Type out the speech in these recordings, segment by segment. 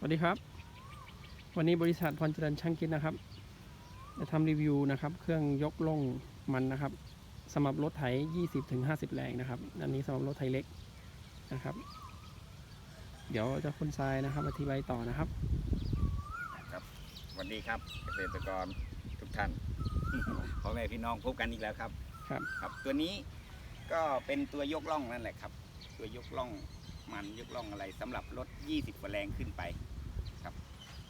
สวัสดีครับ วันนี้บริษัทพรเจริญช่างคิดนะครับ จะทำรีวิวนะครับ เครื่องยกลงมันนะครับสำหรับรถไถ 20-50 แรงนะครับ อันนี้สำหรับรถไถเล็กนะครับ เดี๋ยวเจะคุณทรายนะครับอธิบายต่อนะครับครับสวัสดีครับเกษตรกรทุกท่านพ่อแม่พี่น้องพบกันอีกแล้วครับ ครับ ครับ ตัวนี้ก็เป็นตัวยกล่องนั่นแหละครับ ตัวยกล่อง มันยกล่องอะไรสำหรับรถ 20กว่าแรงขึ้นไปครับ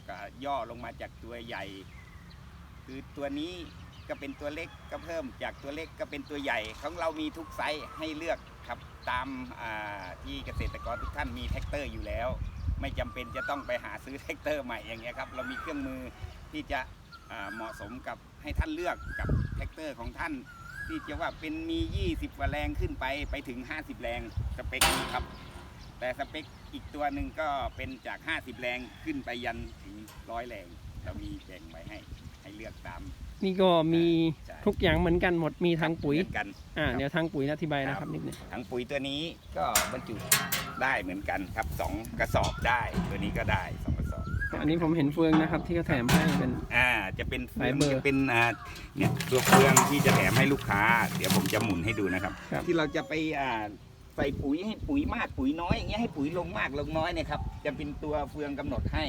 ก็ย่อลงมาจากตัวใหญ่ คือตัวนี้ก็เป็นตัวเล็กก็เพิ่มจากตัวเล็กก็เป็นตัวใหญ่ของเรามีทุกไซส์ให้เลือกครับตามาที่เกษตรกรทุกท่านมีแท็กเตอร์อยู่แล้ว ไม่จำเป็นจะต้องไปหาซื้อแท็กเตอร์ใหม่อย่างเงี้ยครับเรามีเครื่องมือที่จะเหมาะสมกับให้ท่านเลือกกับแท็กเตอร์ของท่านที่จะว่าเป็นมี 20กว่าแรงขึ้นไปไปถึง 50 แรงสเปคนี้ครับ แต่สเปคอีกตัวหนึ่งก็เป็นจาก 50 แรงขึ้นไปยันถึงร้อยแรงเรามีแบ่งไว้ให้ ให้เลือกตาม นี่ก็มีใช่ ทุกอย่างเหมือนกันหมดมีทางปุ๋ย เหมือนกัน อ่าครับเดี๋ยวทางปุ๋ยอธิบายนะครับนิดนึง ถังปุ๋ยตัวนี้ก็บรรจุได้เหมือนกันครับสองกระสอบได้ตัวนี้ก็ได้สองกระสอบ อันนี้ผมเห็นเฟืองนะครับที่เขาแถมให้เป็น อ่าจะเป็นไฟเบอร์จะเป็นอ่าเนี่ยตัวเครื่องที่จะแถมให้ลูกค้า เดี๋ยวผมจะหมุนให้ดูนะครับ ครับ ที่เราจะไปอ่า ใส่ปุ๋ยให้ปุ๋ยมากปุ๋ยน้อยอย่างเงี้ยให้ปุ๋ยลงมากลงน้อยเนี่ยครับจะเป็นตัวเฟืองกำหนดให้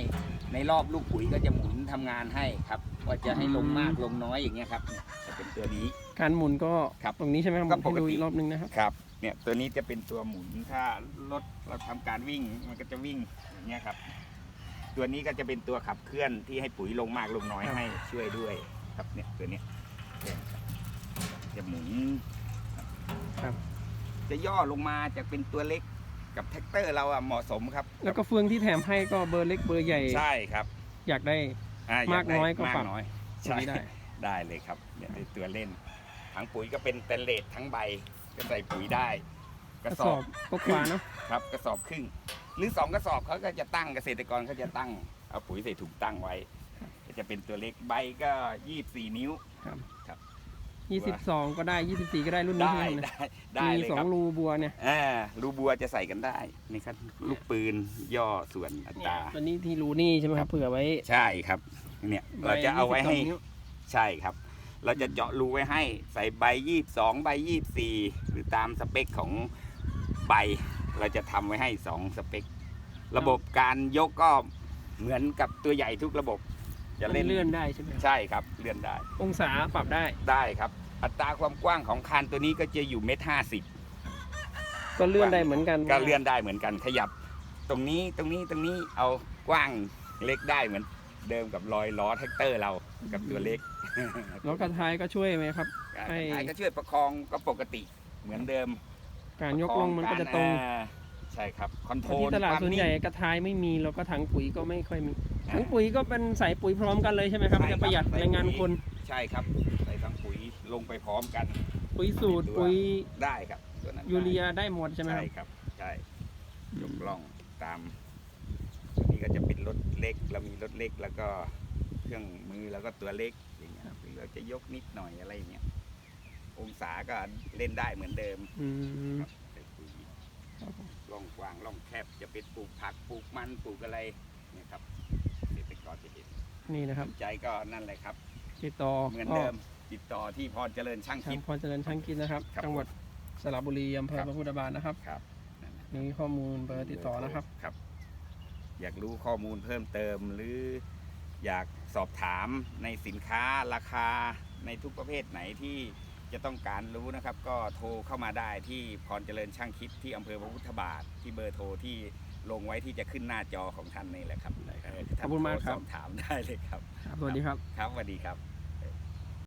ในรอบลูกปุ๋ยก็จะหมุนทำงานให้ครับว่าจะให้ลงมากลงน้อยอย่างเงี้ยครับเนี่ยจะเป็นตัวนี้ การหมุนก็ครับตรงนี้ใช่ไหมครับก็ผมให้ดูปกติอีกรอบนึงนะครับครับเนี่ยตัวนี้จะเป็นตัวหมุนถ้ารถเราทำการวิ่งมันก็จะวิ่งอย่างเงี้ยครับ ตัวนี้ก็จะเป็นตัวขับเคลื่อนที่ให้ปุ๋ยลงมากลงน้อยครับให้ช่วยด้วยครับเนี่ยตัวเนี้ยจะหมุนครับ จะย่อลงมาจากเป็นตัวเล็กกับแท็กเตอร์เราอะเหมาะสมครับแล้วก็เฟืองที่แถมให้ก็เบอร์เล็กเบอร์ใหญ่ ใช่ครับ อยากได้ อะมากได้น้อยก็มากปรับน้อยตรงใช่นี้ได้ ได้เลยครับเนี่ยเป็นตัวเล่นถังปุ๋ยก็เป็นเตนเลสทั้งใบก็ใส่ปุ๋ยได้ กระสอบก็กว่าเนาะครับกระสอบครึ่ง หรือสองกระสอบเขาก็จะตั้งเกษตรกรเขาจะตั้งเอาปุ๋ยใส่ถุงตั้งไว้ ก็จะเป็นตัวเล็กใบก็ยี่สี่นิ้วครับครับ ยี่สิบสองก็ได้ยี่สิบสี่ก็ได้รุ่นนี้ได้ใช่ไหมได้ได้มีเลยสอครังบรูบัวเนี่ยอ่ารูบัวจะใส่กันได้นี่ครับลูกปืนย่อส่วนอัตรา ตัวนี้ที่รูนี่ใช่ไหมครับเผื่อไว้ใช่ครับ เนี่ยเราจะเอาไว้ให้22นิ้วใช่ครับ เราจะเจาะรูไว้ให้ใส่ใบยี่สองใบยี่สี่หรือตามสเปคของใบ เราจะทำไว้ให้สองสเปค ระบบการยกก็เหมือนกับตัวใหญ่ทุกระบบ จะมันเล่นเลื่อนได้ใช่ไหมครับใช่ครับเลื่อนได้องศาปรับได้ได้ครับ อัตราความกว้างของคานตัวนี้ก็จะอยู่เมตรห้าสิบก็เลื่อนได้เหมือนกันก็เลื่อนได้เหมือนกันขยับ ตรงนี้ตรงนี้ตรงนี้เอากว้างเล็กได้เหมือนเดิมกับรอยล้อแท็กเตอร์เรากับตัวเล็กแล้วกระท้ายก็ช่วยไหมครับให้ไอ้ก็ช่วยประคองก็ปกติเหมือนเดิม การยกลงมันก็จะตรงอ่าใช่ครับคอนโทรที่ลตลาดความส่วนใหญ่นิ่งกระท้ายไม่มีแล้วก็ถังปุ๋ยก็ไม่ค่อยมีอ่าถังปุ๋ยก็เป็นใส่ปุ๋ยพร้อมกันเลยใช่ไหมครับใช่ครับจะประหยัดใส่แรงงานปุ๋ยคนใช่ครับใส่ทั้งปุ๋ยลงไปพร้อมกัน ปุ๋ยสูตรตัวปุ๋ยได้ครับตัวนั้นยูเรียได้ได้หมดใช่ไหมครับใช่ครับใช่ยกล่องตามตัวนี้ก็จะเป็นรถเล็กเรามีรถเล็กแล้วก็เครื่องมือแล้วก็ตัวเล็กอย่างเงี้ยหรือเราจะยกนิดหน่อยอะไรอย่างเงี้ยองศาก็เล่นได้เหมือนเดิม อื บจะเป็นปลูกผักปลูกมันปลูกอะไรเนี่ยครับเกษตรกรจะเห็นนี่นะครับ ใจก็นั่นแหละครับ ติดต่อเหมือนก็เดิมติดต่อที่พรเจริญช่างทาคิงดพรเจริญช่างกินนะครับครับ จังหวัดสระบุรีอำเภอครับพระพุทธบาทนะครับครับนั่นน่ะนี่ข้อมูลเบอร์ติดต่อนะครับครับ อยากรู้ข้อมูลเพิ่มเติมหรืออยากสอบถามในสินค้าราคาในทุกประเภทไหนที่ จะต้องการรู้นะครับ ก็โทรเข้ามาได้ที่พรเจริญช่างคิดที่อำเภอพระพุทธบาทที่เบอร์โทรที่ลงไว้ที่จะขึ้นหน้าจอของท่านนี่แหละครับเขอบคุณมากครับโทสอบถามได้เลยครับครับ สวัสดีครับ ครับสวัสดีครับ